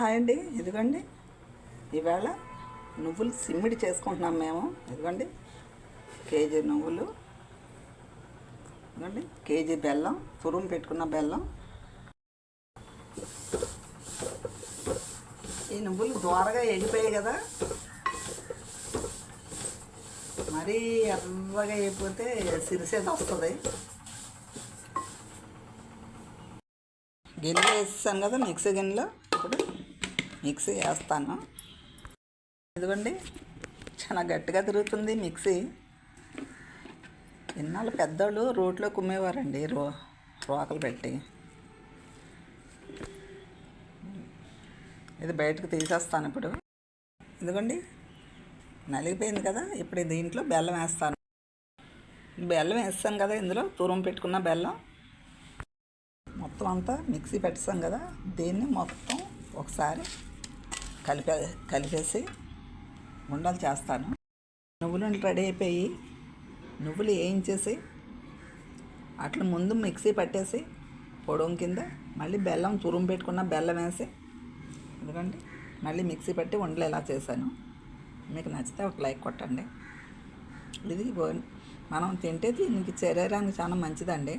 Hi అండి ఇదిగోండి. ఇవాళ నువ్వులు సిమ్మిడి చేసుకుంటున్నాం మేము. ఇదిగోండి. కేజీ నువ్వులు. ఇదిగోండి. కేజీ బెల్లం తురుము పెట్టుకున్న బెల్లం. ఈ నువ్వులు దోరగా ఎగిపోయాయి కదా. మరీ ఎర్రగా అయిపోతే సిరిసేది వస్తుంది. గిన్నె వేసాను కదా మిక్సీ గిన్నెలో. మిక్సీ వేస్తాను. ఇదిగోండి చాలా గట్టిగా తిరుగుతుంది మిక్సీ. ఇన్నాళ్ళు పెద్దోళ్ళు రోట్లో కుమ్మేవారండి రో రోకలు పెట్టి. ఇది బయటకు తీసేస్తాను ఇప్పుడు. ఇదిగోండి నలిగిపోయింది కదా ఇప్పుడు దీంట్లో బెల్లం వేస్తాను. బెల్లం వేస్తాను కదా ఇందులో తూరం పెట్టుకున్న బెల్లం. మొత్తం అంతా మిక్సీ పెట్టాం కదా దీన్ని మొత్తం ఒకసారి కలిపే కలిపేసి ఉండలు చేస్తాను. నువ్వులు రెడీ అయిపోయి నువ్వులు వేయించేసి అట్లా ముందు మిక్సీ పట్టేసి పొడవు కింద మళ్ళీ బెల్లం తురుము పెట్టుకున్న బెల్లం వేసి ఎందుకండి మళ్ళీ మిక్సీ పట్టి ఉండలు ఎలా చేశాను. మీకు నచ్చితే ఒక లైక్ కొట్టండి. ఇది మనం తింటే దీనికి శరీరానికి చాలా మంచిదండి.